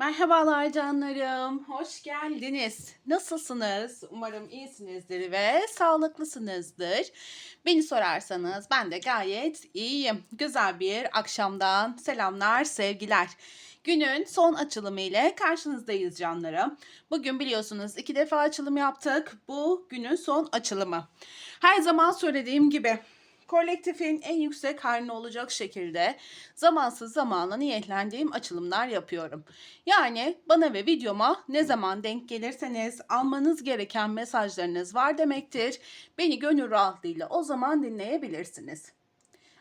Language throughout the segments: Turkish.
Merhabalar canlarım. Hoş geldiniz. Nasılsınız? Umarım iyisinizdir ve sağlıklısınızdır. Beni sorarsanız ben de gayet iyiyim. Güzel bir akşamdan selamlar, sevgiler. Günün son açılımı ile karşınızdayız canlarım. Bugün biliyorsunuz iki defa açılım yaptık. Bu günün son açılımı. Her zaman söylediğim gibi kolektifin en yüksek haline olacak şekilde zamansız zamana niyetlendiğim açılımlar yapıyorum. Yani bana ve videoma ne zaman denk gelirseniz almanız gereken mesajlarınız var demektir. Beni gönül rahatlığıyla o zaman dinleyebilirsiniz.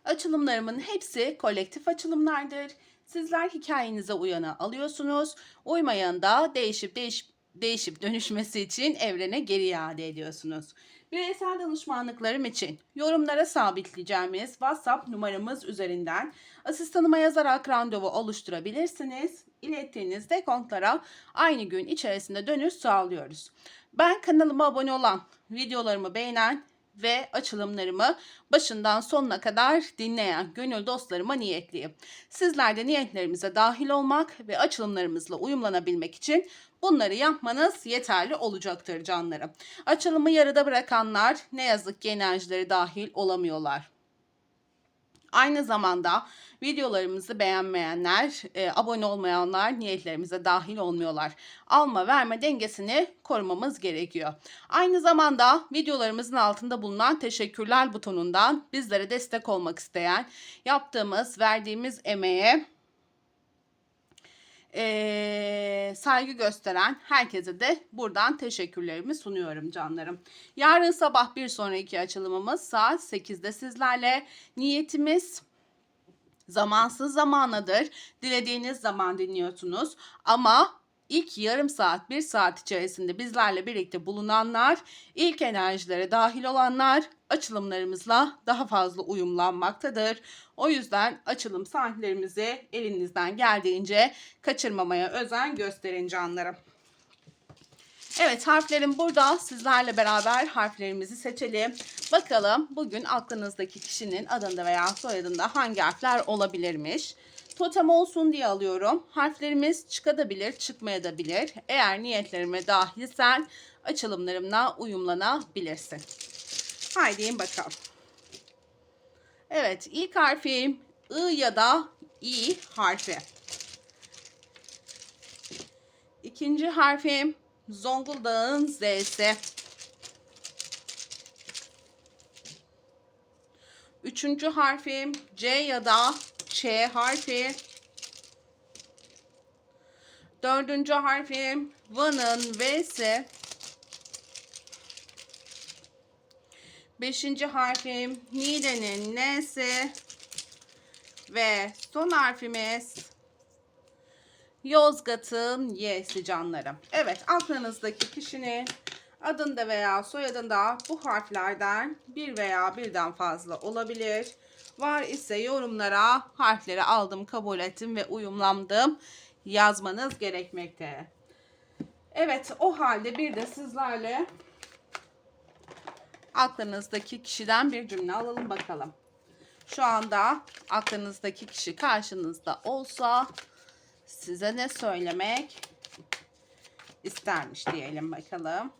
Açılımlarımın hepsi kolektif açılımlardır. Sizler hikayenize uyanı alıyorsunuz. Uymayan da değişip değişip değişip dönüşmesi için evrene geri iade ediyorsunuz. Bireysel danışmanlıklarım için yorumlara sabitleyeceğimiz WhatsApp numaramız üzerinden asistanıma yazarak randevu oluşturabilirsiniz. İlettiğiniz dekontlara aynı gün içerisinde dönüş sağlıyoruz. Ben kanalıma abone olan, videolarımı beğenen ve açılımlarımı başından sonuna kadar dinleyen gönül dostlarıma niyetliyim. Sizler de niyetlerimize dahil olmak ve açılımlarımızla uyumlanabilmek için bunları yapmanız yeterli olacaktır canlarım. Açılımı yarıda bırakanlar ne yazık ki enerjileri dahil olamıyorlar. Aynı zamanda videolarımızı beğenmeyenler, e, abone olmayanlar niyetlerimize dahil olmuyorlar. Alma verme dengesini korumamız gerekiyor. Aynı zamanda videolarımızın altında bulunan teşekkürler butonundan bizlere destek olmak isteyen, yaptığımız, verdiğimiz emeğe e, saygı gösteren herkese de buradan teşekkürlerimi sunuyorum canlarım. Yarın sabah bir sonraki açılımımız saat 8'de sizlerle. Niyetimiz zamansız zamanadır. Dilediğiniz zaman dinliyorsunuz ama ilk yarım saat, bir saat içerisinde bizlerle birlikte bulunanlar, ilk enerjilere dahil olanlar açılımlarımızla daha fazla uyumlanmaktadır. O yüzden açılım saatlerimizi elinizden geldiğince kaçırmamaya özen gösterin canlarım. Evet harflerim burada. Sizlerle beraber harflerimizi seçelim. Bakalım bugün aklınızdaki kişinin adında veya soyadında hangi harfler olabilirmiş. Totem olsun diye alıyorum. Harflerimiz çıkabilir, çıkmayabilir. Eğer niyetlerime dahilsen açılımlarımla uyumlanabilirsin. Haydi bakalım. Evet ilk harfim I ya da İ harfi. İkinci harfim Zonguldak'ın Z'si. Üçüncü harfim C ya da Ç harfi. Dördüncü harfim V'nın V'si. Beşinci harfim Nide'nin N'si. Ve son harfimiz Yozgat'ın Y'si canlarım. Evet aklınızdaki kişinin adında veya soyadında bu harflerden bir veya birden fazla olabilir. Var ise yorumlara harfleri aldım, kabul ettim ve uyumlandım yazmanız gerekmekte. Evet o halde bir de sizlerle aklınızdaki kişiden bir cümle alalım bakalım. Şu anda aklınızdaki kişi karşınızda olsa size ne söylemek istermiş diyelim bakalım.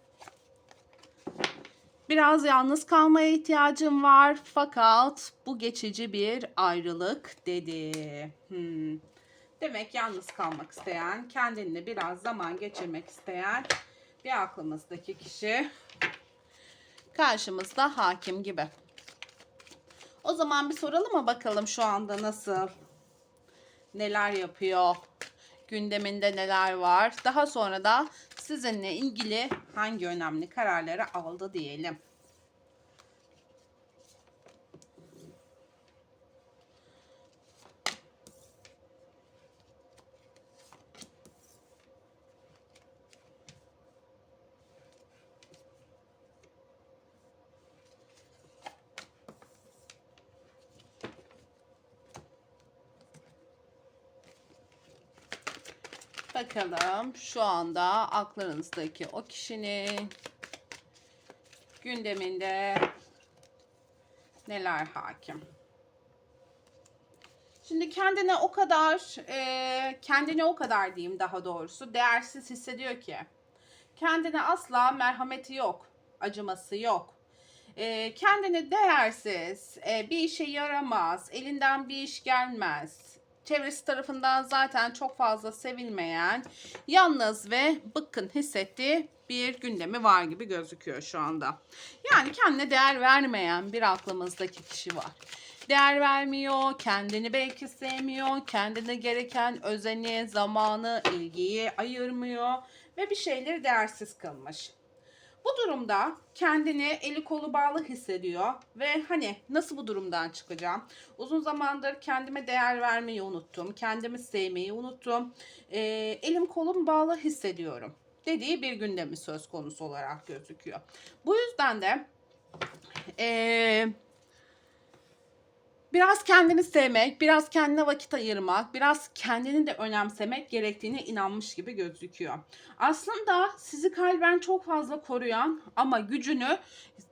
Biraz yalnız kalmaya ihtiyacım var fakat bu geçici bir ayrılık dedi. Hmm. Demek yalnız kalmak isteyen, kendinle biraz zaman geçirmek isteyen bir aklımızdaki kişi karşımızda hakim gibi. O zaman bir soralım mı bakalım şu anda nasıl? Neler yapıyor? Gündeminde neler var? Daha sonra da sizinle ilgili hangi önemli kararları aldı diyelim. Bakalım şu anda aklınızdaki o kişinin gündeminde neler hakim. Şimdi kendine o kadar, e, kendine o kadar diyeyim daha doğrusu, değersiz hissediyor ki. Kendine asla merhameti yok, acıması yok. E, kendini değersiz, e, bir işe yaramaz, elinden bir iş gelmez. Çevresi tarafından zaten çok fazla sevilmeyen, yalnız ve bıkkın hissettiği bir gündemi var gibi gözüküyor şu anda. Yani kendine değer vermeyen bir aklımızdaki kişi var değer vermiyor, kendini belki sevmiyor, kendine gereken özeni, zamanı, ilgiyi ayırmıyor ve bir şeyleri değersiz kılmış. Bu durumda kendini eli kolu bağlı hissediyor ve hani nasıl bu durumdan çıkacağım? Uzun zamandır kendime değer vermeyi unuttum, kendimi sevmeyi unuttum, e, elim kolum bağlı hissediyorum dediği bir gündemi söz konusu olarak gözüküyor. Bu yüzden de eee Biraz kendini sevmek, biraz kendine vakit ayırmak, biraz kendini de önemsemek gerektiğine inanmış gibi gözüküyor. Aslında sizi kalben çok fazla koruyan ama gücünü,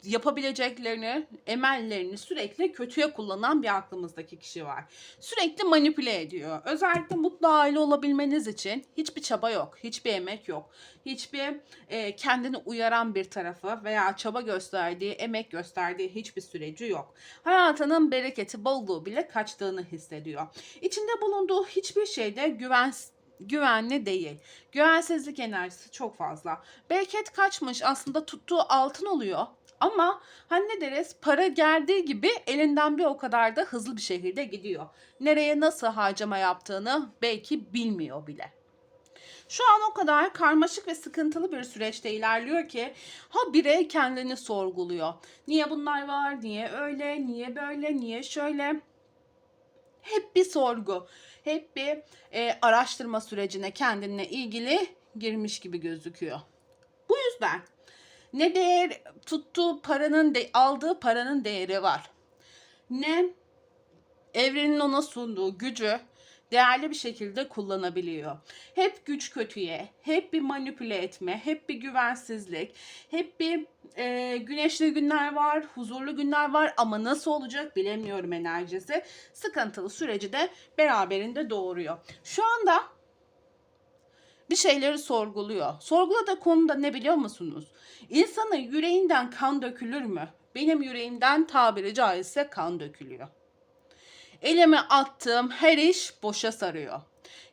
yapabileceklerini, emellerini sürekli kötüye kullanan bir aklımızdaki kişi var. Sürekli manipüle ediyor. Özellikle mutlu aile olabilmeniz için hiçbir çaba yok, hiçbir emek yok. Hiçbir e, kendini uyaran bir tarafı veya çaba gösterdiği, emek gösterdiği hiçbir süreci yok. Hayatının bereketi, bolluğu bile kaçtığını hissediyor. İçinde bulunduğu hiçbir şeyde güven güvenli değil. Güvensizlik enerjisi çok fazla. Bereket kaçmış aslında tuttuğu altın oluyor. Ama ne deriz para geldiği gibi elinden bir o kadar da hızlı bir şekilde gidiyor. Nereye nasıl harcama yaptığını belki bilmiyor bile. Şu an o kadar karmaşık ve sıkıntılı bir süreçte ilerliyor ki ha birey kendini sorguluyor. Niye bunlar var? Niye öyle? Niye böyle? Niye şöyle? Hep bir sorgu, hep bir e, araştırma sürecine kendine ilgili girmiş gibi gözüküyor. Bu yüzden ne değer tuttuğu paranın de, aldığı paranın değeri var. Ne evrenin ona sunduğu gücü değerli bir şekilde kullanabiliyor. Hep güç kötüye, hep bir manipüle etme, hep bir güvensizlik, hep bir e, güneşli günler var, huzurlu günler var ama nasıl olacak bilemiyorum enerjisi. Sıkıntılı süreci de beraberinde doğuruyor. Şu anda bir şeyleri sorguluyor. Sorguladığı konuda ne biliyor musunuz? İnsanın yüreğinden kan dökülür mü? Benim yüreğimden tabiri caizse kan dökülüyor. Elime attığım her iş boşa sarıyor.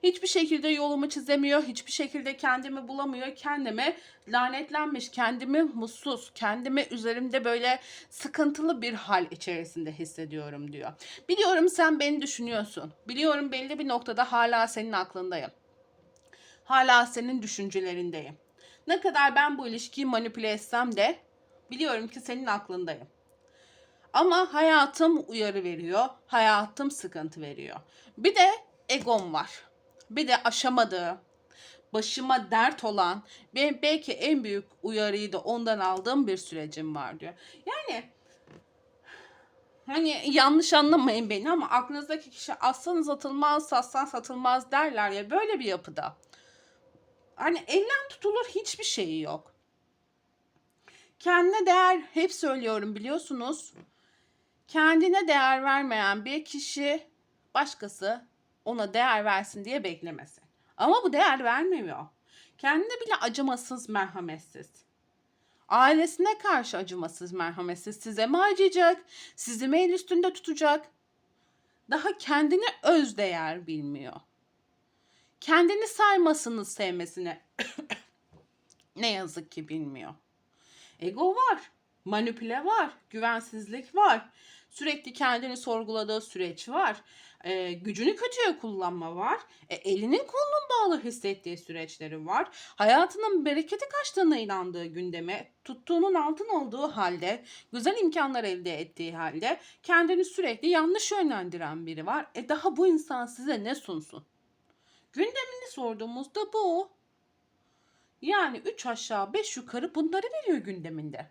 Hiçbir şekilde yolumu çizemiyor, hiçbir şekilde kendimi bulamıyor. Kendime lanetlenmiş, kendimi mutsuz, kendimi üzerimde böyle sıkıntılı bir hal içerisinde hissediyorum diyor. Biliyorum sen beni düşünüyorsun. Biliyorum belli bir noktada hala senin aklındayım. Hala senin düşüncelerindeyim. Ne kadar ben bu ilişkiyi manipüle etsem de biliyorum ki senin aklındayım. Ama hayatım uyarı veriyor. Hayatım sıkıntı veriyor. Bir de egom var. Bir de aşamadığı, başıma dert olan ve belki en büyük uyarıyı da ondan aldığım bir sürecim var diyor. Yani hani yanlış anlamayın beni ama aklınızdaki kişi aslanız atılmaz, satsan satılmaz derler ya böyle bir yapıda. Hani elden tutulur hiçbir şeyi yok. Kendine değer hep söylüyorum biliyorsunuz kendine değer vermeyen bir kişi başkası ona değer versin diye beklemesin. Ama bu değer vermiyor. Kendine bile acımasız, merhametsiz. Ailesine karşı acımasız, merhametsiz. Size mi acıyacak? Sizi mi el üstünde tutacak? Daha kendine öz değer bilmiyor. Kendini saymasını, sevmesini ne yazık ki bilmiyor. Ego var, manipüle var, güvensizlik var. Sürekli kendini sorguladığı süreç var. E, gücünü kötüye kullanma var. E, elinin kolunun bağlı hissettiği süreçleri var. Hayatının bereketi kaçtığına inandığı gündeme, tuttuğunun altın olduğu halde, güzel imkanlar elde ettiği halde kendini sürekli yanlış yönlendiren biri var. E daha bu insan size ne sunsun? Gündemini sorduğumuzda bu. Yani 3 aşağı 5 yukarı bunları veriyor gündeminde.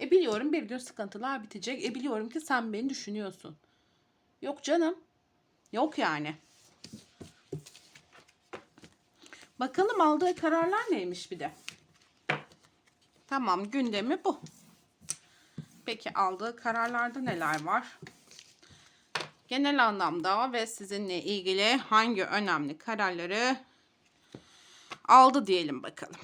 E biliyorum bir gün sıkıntılar bitecek. E biliyorum ki sen beni düşünüyorsun. Yok canım. Yok yani. Bakalım aldığı kararlar neymiş bir de. Tamam gündemi bu. Peki aldığı kararlarda neler var? Genel anlamda ve sizinle ilgili hangi önemli kararları aldı diyelim bakalım.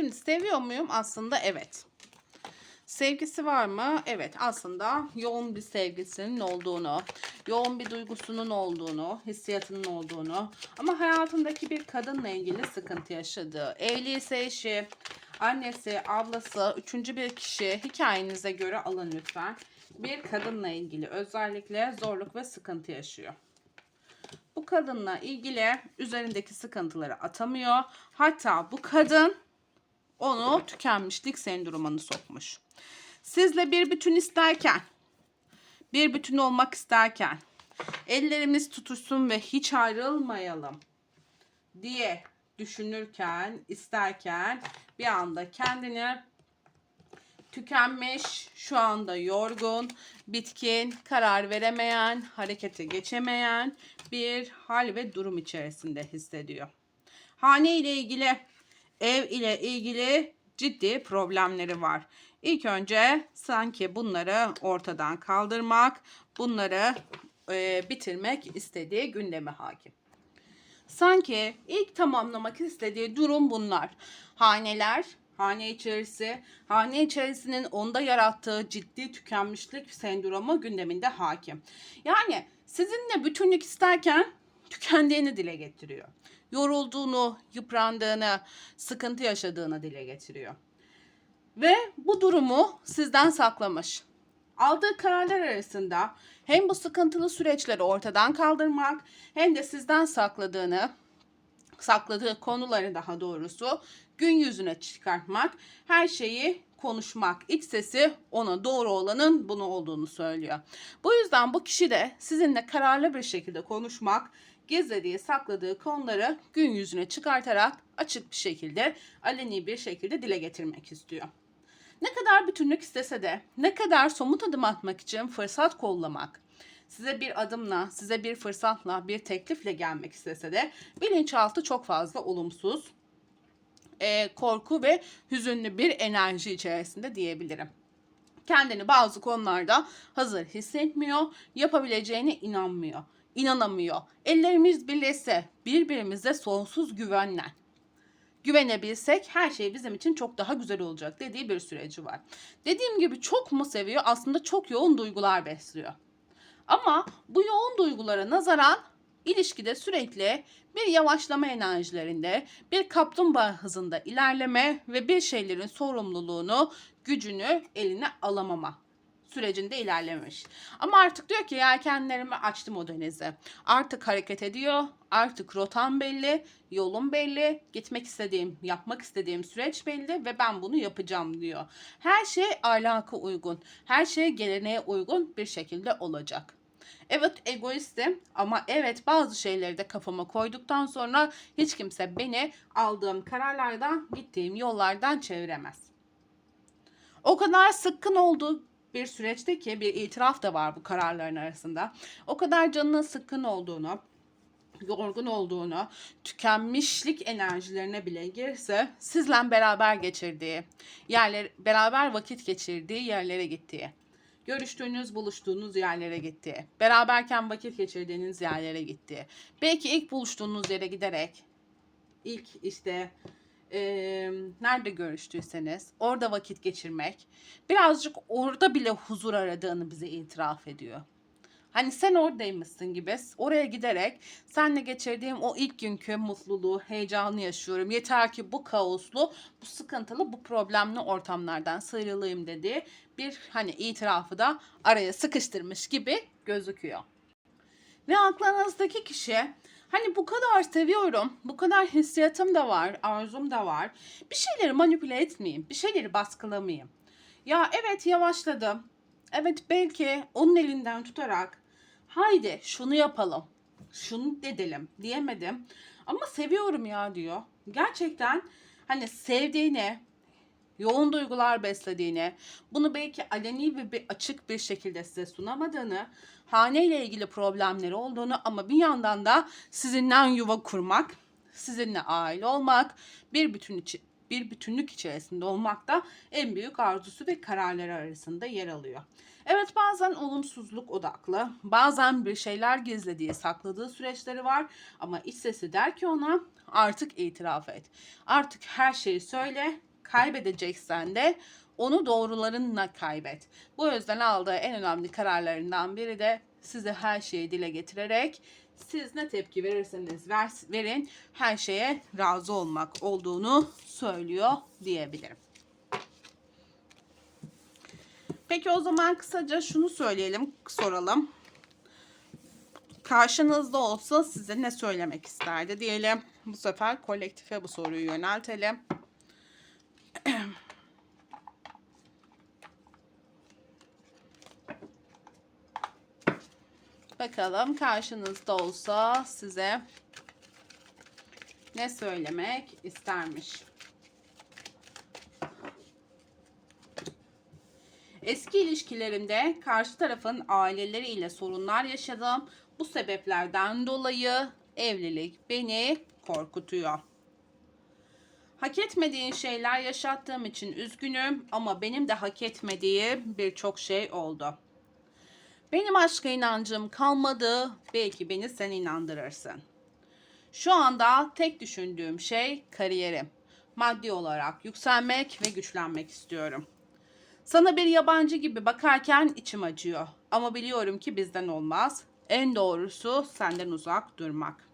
Şimdi seviyor muyum? Aslında evet. Sevgisi var mı? Evet aslında yoğun bir sevgisinin olduğunu, yoğun bir duygusunun olduğunu, hissiyatının olduğunu ama hayatındaki bir kadınla ilgili sıkıntı yaşadığı, evli ise eşi, annesi, ablası, üçüncü bir kişi hikayenize göre alın lütfen. Bir kadınla ilgili özellikle zorluk ve sıkıntı yaşıyor. Bu kadınla ilgili üzerindeki sıkıntıları atamıyor. Hatta bu kadın onu tükenmişlik sendromuna sokmuş. Sizle bir bütün isterken, bir bütün olmak isterken, ellerimiz tutuşsun ve hiç ayrılmayalım diye düşünürken, isterken bir anda kendini tükenmiş, şu anda yorgun, bitkin, karar veremeyen, harekete geçemeyen bir hal ve durum içerisinde hissediyor. Hane ile ilgili, ev ile ilgili ciddi problemleri var. İlk önce sanki bunları ortadan kaldırmak, bunları e, bitirmek istediği gündeme hakim. Sanki ilk tamamlamak istediği durum bunlar. Haneler, hane içerisi, hane içerisinin onda yarattığı ciddi tükenmişlik sendromu gündeminde hakim. Yani sizinle bütünlük isterken tükendiğini dile getiriyor. Yorulduğunu, yıprandığını, sıkıntı yaşadığını dile getiriyor. Ve bu durumu sizden saklamış. Aldığı kararlar arasında hem bu sıkıntılı süreçleri ortadan kaldırmak hem de sizden sakladığını, sakladığı konuları daha doğrusu gün yüzüne çıkartmak, her şeyi konuşmak, iç sesi ona doğru olanın bunu olduğunu söylüyor. Bu yüzden bu kişi de sizinle kararlı bir şekilde konuşmak, gizlediği, sakladığı konuları gün yüzüne çıkartarak açık bir şekilde, aleni bir şekilde dile getirmek istiyor. Ne kadar bütünlük istese de, ne kadar somut adım atmak için fırsat kollamak, size bir adımla, size bir fırsatla, bir teklifle gelmek istese de bilinçaltı çok fazla olumsuz, e, korku ve hüzünlü bir enerji içerisinde diyebilirim. Kendini bazı konularda hazır hissetmiyor, yapabileceğine inanmıyor, inanamıyor. Ellerimiz birleşse birbirimize sonsuz güvenle güvenebilsek her şey bizim için çok daha güzel olacak dediği bir süreci var. Dediğim gibi çok mu seviyor? Aslında çok yoğun duygular besliyor. Ama bu yoğun duygulara nazaran ilişkide sürekli bir yavaşlama enerjilerinde, bir kaplumbağa hızında ilerleme ve bir şeylerin sorumluluğunu, gücünü eline alamama sürecinde ilerlemiş. Ama artık diyor ki yelkenlerimi açtım o denize. Artık hareket ediyor. Artık rotam belli, yolum belli, gitmek istediğim, yapmak istediğim süreç belli ve ben bunu yapacağım diyor. Her şey ahlaka uygun, her şey geleneğe uygun bir şekilde olacak. Evet egoistim ama evet bazı şeyleri de kafama koyduktan sonra hiç kimse beni aldığım kararlardan, gittiğim yollardan çeviremez. O kadar sıkkın oldu bir süreçte ki bir itiraf da var bu kararların arasında. O kadar canının sıkkın olduğunu, yorgun olduğunu, tükenmişlik enerjilerine bile girse sizle beraber geçirdiği, yerler beraber vakit geçirdiği yerlere gittiği, görüştüğünüz, buluştuğunuz yerlere gittiği, beraberken vakit geçirdiğiniz yerlere gittiği, belki ilk buluştuğunuz yere giderek ilk işte e, nerede görüştüyseniz orada vakit geçirmek birazcık orada bile huzur aradığını bize itiraf ediyor. Hani sen oradaymışsın gibi oraya giderek senle geçirdiğim o ilk günkü mutluluğu, heyecanı yaşıyorum. Yeter ki bu kaoslu, bu sıkıntılı, bu problemli ortamlardan sıyrılayım dedi. Bir hani itirafı da araya sıkıştırmış gibi gözüküyor. Ve aklınızdaki kişi Hani bu kadar seviyorum, bu kadar hissiyatım da var, arzum da var. Bir şeyleri manipüle etmeyeyim, bir şeyleri baskılamayayım. Ya evet yavaşladım. Evet belki onun elinden tutarak haydi şunu yapalım, şunu dedelim diyemedim. Ama seviyorum ya diyor. Gerçekten hani sevdiğini, yoğun duygular beslediğini, bunu belki aleni ve bir açık bir şekilde size sunamadığını, haneyle ilgili problemleri olduğunu ama bir yandan da sizinle yuva kurmak, sizinle aile olmak, bir bütün içi, bir bütünlük içerisinde olmak da en büyük arzusu ve kararları arasında yer alıyor. Evet bazen olumsuzluk odaklı, bazen bir şeyler gizlediği, sakladığı süreçleri var ama iç sesi der ki ona artık itiraf et. Artık her şeyi söyle, kaybedeceksen de onu doğrularınla kaybet. Bu yüzden aldığı en önemli kararlarından biri de size her şeyi dile getirerek siz ne tepki verirseniz ver, verin her şeye razı olmak olduğunu söylüyor diyebilirim. Peki o zaman kısaca şunu söyleyelim, soralım. Karşınızda olsa size ne söylemek isterdi diyelim. Bu sefer kolektife bu soruyu yöneltelim. Bakalım karşınızda olsa size ne söylemek istermiş. Eski ilişkilerimde karşı tarafın aileleriyle sorunlar yaşadım. Bu sebeplerden dolayı evlilik beni korkutuyor. Hak etmediğin şeyler yaşattığım için üzgünüm ama benim de hak etmediğim birçok şey oldu. Benim aşka inancım kalmadı. Belki beni sen inandırırsın. Şu anda tek düşündüğüm şey kariyerim. Maddi olarak yükselmek ve güçlenmek istiyorum. Sana bir yabancı gibi bakarken içim acıyor. Ama biliyorum ki bizden olmaz. En doğrusu senden uzak durmak.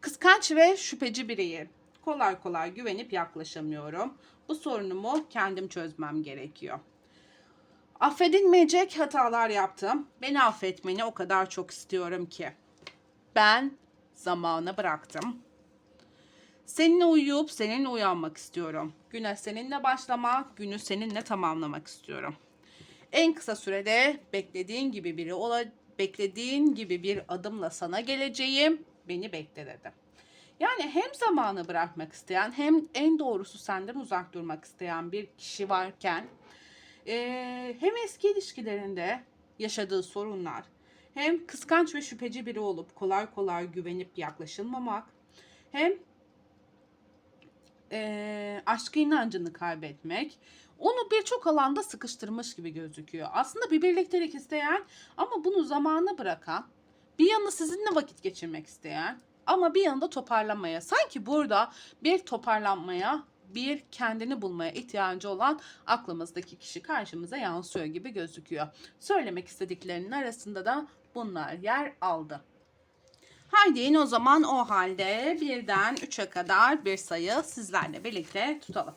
Kıskanç ve şüpheci biriyim. Kolay kolay güvenip yaklaşamıyorum. Bu sorunumu kendim çözmem gerekiyor. Affedilmeyecek hatalar yaptım. Beni affetmeni o kadar çok istiyorum ki. Ben zamana bıraktım. Seninle uyuyup seninle uyanmak istiyorum. Güne seninle başlamak, günü seninle tamamlamak istiyorum. En kısa sürede beklediğin gibi biri ola beklediğin gibi bir adımla sana geleceğim. Beni bekle dedi. Yani hem zamanı bırakmak isteyen hem en doğrusu senden uzak durmak isteyen bir kişi varken ee, hem eski ilişkilerinde yaşadığı sorunlar hem kıskanç ve şüpheci biri olup kolay kolay güvenip yaklaşılmamak hem e, aşkı inancını kaybetmek onu birçok alanda sıkıştırmış gibi gözüküyor. Aslında bir birliktelik isteyen ama bunu zamana bırakan bir yanı sizinle vakit geçirmek isteyen ama bir yanında toparlamaya sanki burada bir toparlanmaya bir kendini bulmaya ihtiyacı olan aklımızdaki kişi karşımıza yansıyor gibi gözüküyor. Söylemek istediklerinin arasında da bunlar yer aldı. Haydi o zaman o halde birden 3'e kadar bir sayı sizlerle birlikte tutalım.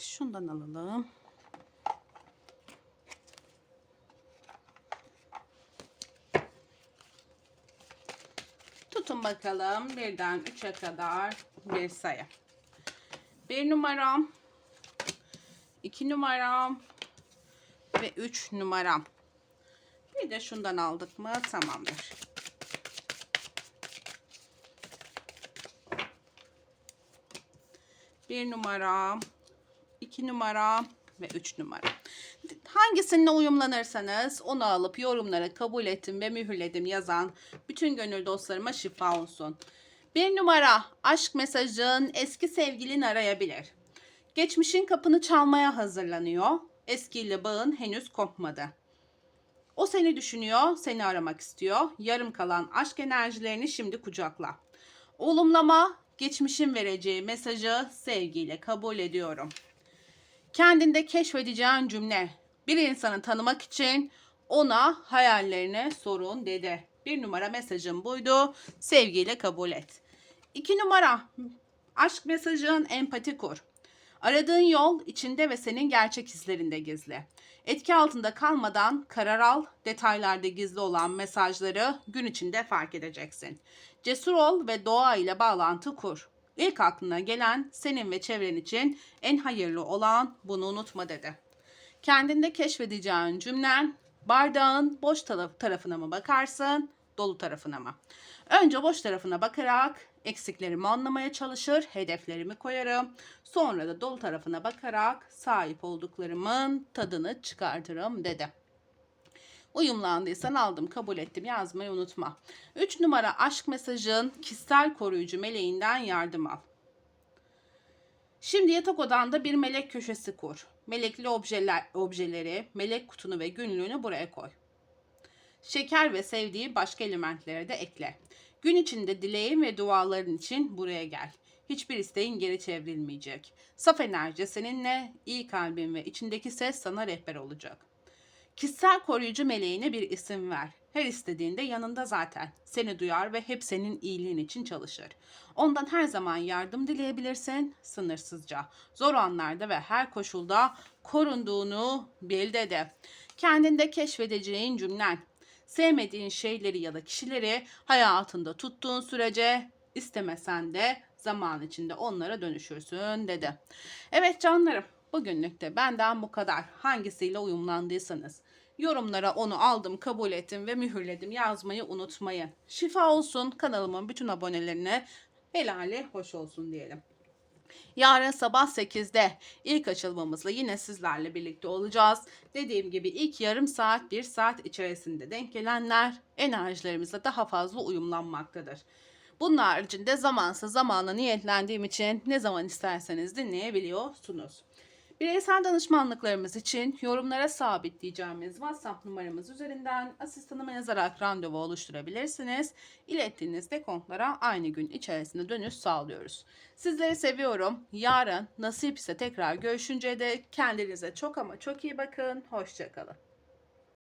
Şundan alalım. Tutun bakalım birden 3'e kadar bir sayı. Bir numaram, iki numaram ve üç numaram. Bir de şundan aldık mı tamamdır. Bir numaram, iki numaram ve üç numaram. Hangisine uyumlanırsanız onu alıp yorumlara kabul ettim ve mühürledim yazan bütün gönül dostlarıma şifa olsun. Bir numara aşk mesajın eski sevgilin arayabilir. Geçmişin kapını çalmaya hazırlanıyor. Eskiyle bağın henüz kopmadı. O seni düşünüyor, seni aramak istiyor. Yarım kalan aşk enerjilerini şimdi kucakla. Olumlama, geçmişin vereceği mesajı sevgiyle kabul ediyorum. Kendinde keşfedeceğin cümle. Bir insanı tanımak için ona hayallerine sorun dedi. Bir numara mesajım buydu. Sevgiyle kabul et. İki numara aşk mesajın empati kur. Aradığın yol içinde ve senin gerçek hislerinde gizli. Etki altında kalmadan karar al, detaylarda gizli olan mesajları gün içinde fark edeceksin. Cesur ol ve doğa ile bağlantı kur. İlk aklına gelen senin ve çevren için en hayırlı olan bunu unutma dedi. Kendinde keşfedeceğin cümlen bardağın boş tarafına mı bakarsın, dolu tarafına mı? Önce boş tarafına bakarak eksiklerimi anlamaya çalışır, hedeflerimi koyarım. Sonra da dolu tarafına bakarak sahip olduklarımın tadını çıkartırım dedi. Uyumlandıysan aldım, kabul ettim yazmayı unutma. 3 numara aşk mesajın kişisel koruyucu meleğinden yardım al. Şimdi yatak odanda bir melek köşesi kur. Melekli objeler, objeleri, melek kutunu ve günlüğünü buraya koy. Şeker ve sevdiği başka elementleri de ekle. Gün içinde dileğin ve duaların için buraya gel. Hiçbir isteğin geri çevrilmeyecek. Saf enerji seninle, iyi kalbin ve içindeki ses sana rehber olacak. Kişisel koruyucu meleğine bir isim ver. Her istediğinde yanında zaten. Seni duyar ve hep senin iyiliğin için çalışır. Ondan her zaman yardım dileyebilirsin sınırsızca. Zor anlarda ve her koşulda korunduğunu bil de. Kendinde keşfedeceğin cümlen. Sevmediğin şeyleri ya da kişileri hayatında tuttuğun sürece istemesen de zaman içinde onlara dönüşürsün dedi. Evet canlarım bugünlük de benden bu kadar. Hangisiyle uyumlandıysanız. Yorumlara onu aldım, kabul ettim ve mühürledim yazmayı unutmayın. Şifa olsun kanalımın bütün abonelerine helali hoş olsun diyelim. Yarın sabah 8'de ilk açılmamızla yine sizlerle birlikte olacağız. Dediğim gibi ilk yarım saat, bir saat içerisinde denk gelenler enerjilerimizle daha fazla uyumlanmaktadır. Bunun haricinde zamansa zamana niyetlendiğim için ne zaman isterseniz dinleyebiliyorsunuz. Bireysel danışmanlıklarımız için yorumlara sabitleyeceğimiz WhatsApp numaramız üzerinden asistanıma yazarak randevu oluşturabilirsiniz. İlettiğiniz dekontlara aynı gün içerisinde dönüş sağlıyoruz. Sizleri seviyorum. Yarın nasip ise tekrar görüşünceye dek kendinize çok ama çok iyi bakın. Hoşçakalın.